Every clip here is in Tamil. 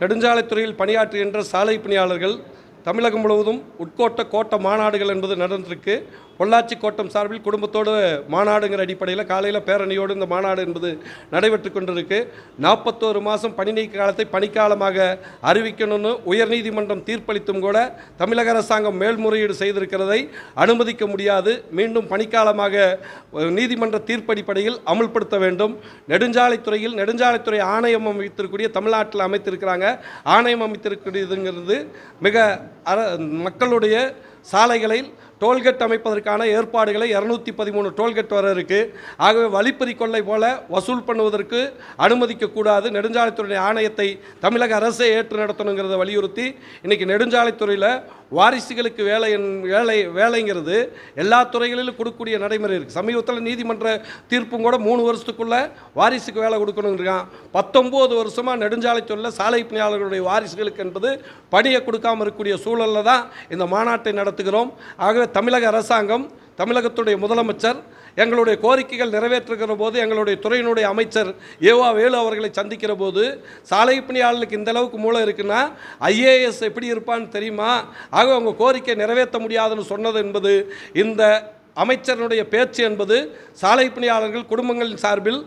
நெடுஞ்சாலைத்துறையில் பணியாற்றுகின்ற சாலை பணியாளர்கள் தமிழகம் முழுவதும் உட்கோட்ட கோட்ட மாநாடுகள் என்பது நடந்திருக்கு. பொள்ளாச்சி கோட்டம் சார்பில் குடும்பத்தோடு மாநாடுங்கிற அடிப்படையில் காலையில் பேரணியோடு இந்த மாநாடு என்பது நடைபெற்று கொண்டிருக்கு. நாற்பத்தோரு மாதம் பணி நீக்க காலத்தை பணிக்காலமாக அறிவிக்கணும்னு உயர்நீதிமன்றம் தீர்ப்பளித்தும் கூட தமிழக அரசாங்கம் மேல்முறையீடு செய்திருக்கிறதை அனுமதிக்க முடியாது. மீண்டும் பணிக்காலமாக நீதிமன்ற தீர்ப்படிப்படையில் அமுல்படுத்த வேண்டும். நெடுஞ்சாலைத்துறையில் நெடுஞ்சாலைத்துறை ஆணையம் அமைத்திருக்கக்கூடிய தமிழ்நாட்டில் அமைத்திருக்கிறாங்க. ஆணையம் அமைத்திருக்கிறதுங்கிறது மிக மக்களுடைய சாலைகளில் டோல்கேட் அமைப்பதற்கான ஏற்பாடுகளை இரநூத்தி பதிமூணு டோல்கேட் வர இருக்குது ஆகவே வழிப்பறி கொள்ளை போல வசூல் பண்ணுவதற்கு அனுமதிக்கக்கூடாது நெடுஞ்சாலைத்துறை ஆணையத்தை தமிழக அரசே ஏற்று நடத்தணுங்கிறத வலியுறுத்தி இன்றைக்கி நெடுஞ்சாலைத்துறையில் வாரிசுகளுக்கு வேலை என்- வேலை வேலைங்கிறது எல்லா துறைகளிலும் கொடுக்கக்கூடிய நடைமுறை இருக்குது சமீபத்தில் நீதிமன்ற தீர்ப்பும் கூட மூணு வருஷத்துக்குள்ளே வாரிசுக்கு வேலை கொடுக்கணுங்கிறான் பத்தொம்போது வருஷமாக நெடுஞ்சாலைத்துறையில் சாலை பணியாளர்களுடைய வாரிசுகளுக்கு என்பது பணியை கொடுக்காம இருக்கக்கூடிய சூழலில் தான் இந்த மாநாட்டை நடத்துகிறோம். ஆகவே தமிழக அரசாங்கம் தமிழகத்துடைய முதலமைச்சர் எங்களுடைய கோரிக்கைகள் நிறைவேற்றுகிற போது எங்களுடைய துறையினுடைய அமைச்சர் ஏவா வேலு அவர்களை சந்திக்கிற போது சாலை பணியாளர்களுக்கு இந்த அளவுக்கு மூளை இருக்குன்னா ஐஏஎஸ் எப்படி இருப்பான்னு தெரியுமா? ஆக அவங்க கோரிக்கை நிறைவேற்ற முடியாதுன்னு சொன்னது என்பது இந்த அமைச்சருடைய பேச்சு என்பது சாலை பணியாளர்கள் குடும்பங்களின் சார்பில்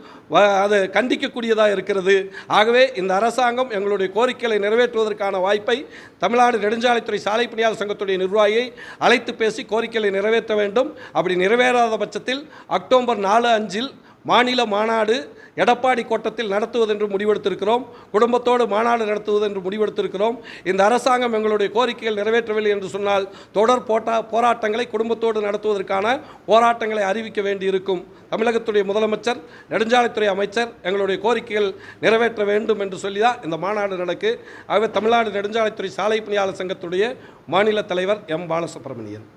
அது கண்டிக்கக்கூடியதாக இருக்கிறது. ஆகவே இந்த அரசாங்கம் எங்களுடைய கோரிக்கைகளை நிறைவேற்றுவதற்கான வாய்ப்பை தமிழ்நாடு நெடுஞ்சாலைத்துறை சாலை பணியாளர் சங்கத்துடைய நிர்வாகியை அழைத்து பேசி கோரிக்கைகளை நிறைவேற்ற வேண்டும். அப்படி நிறைவேறாத பட்சத்தில் அக்டோபர் நாலு அஞ்சில் மாநில மாநாடு எடப்பாடி கோட்டத்தில் நடத்துவதென்று முடிவெடுத்திருக்கிறோம். குடும்பத்தோடு மாநாடு நடத்துவதென்று முடிவெடுத்திருக்கிறோம். இந்த அரசாங்கம் எங்களுடைய கோரிக்கைகள் நிறைவேற்றவில்லை என்று சொன்னால் தொடர் போட்டா போராட்டங்களை குடும்பத்தோடு நடத்துவதற்கான போராட்டங்களை அறிவிக்க வேண்டியிருக்கும். தமிழகத்துடைய முதலமைச்சர் நெடுஞ்சாலைத்துறை அமைச்சர் எங்களுடைய கோரிக்கைகள் நிறைவேற்ற வேண்டும் என்று சொல்லி தான் இந்த மாநாடு நடக்கு. ஆகவே தமிழ்நாடு நெடுஞ்சாலைத்துறை சாலை பணியாளர் சங்கத்துடைய மாநில தலைவர் எம். பாலசுப்ரமணியன்.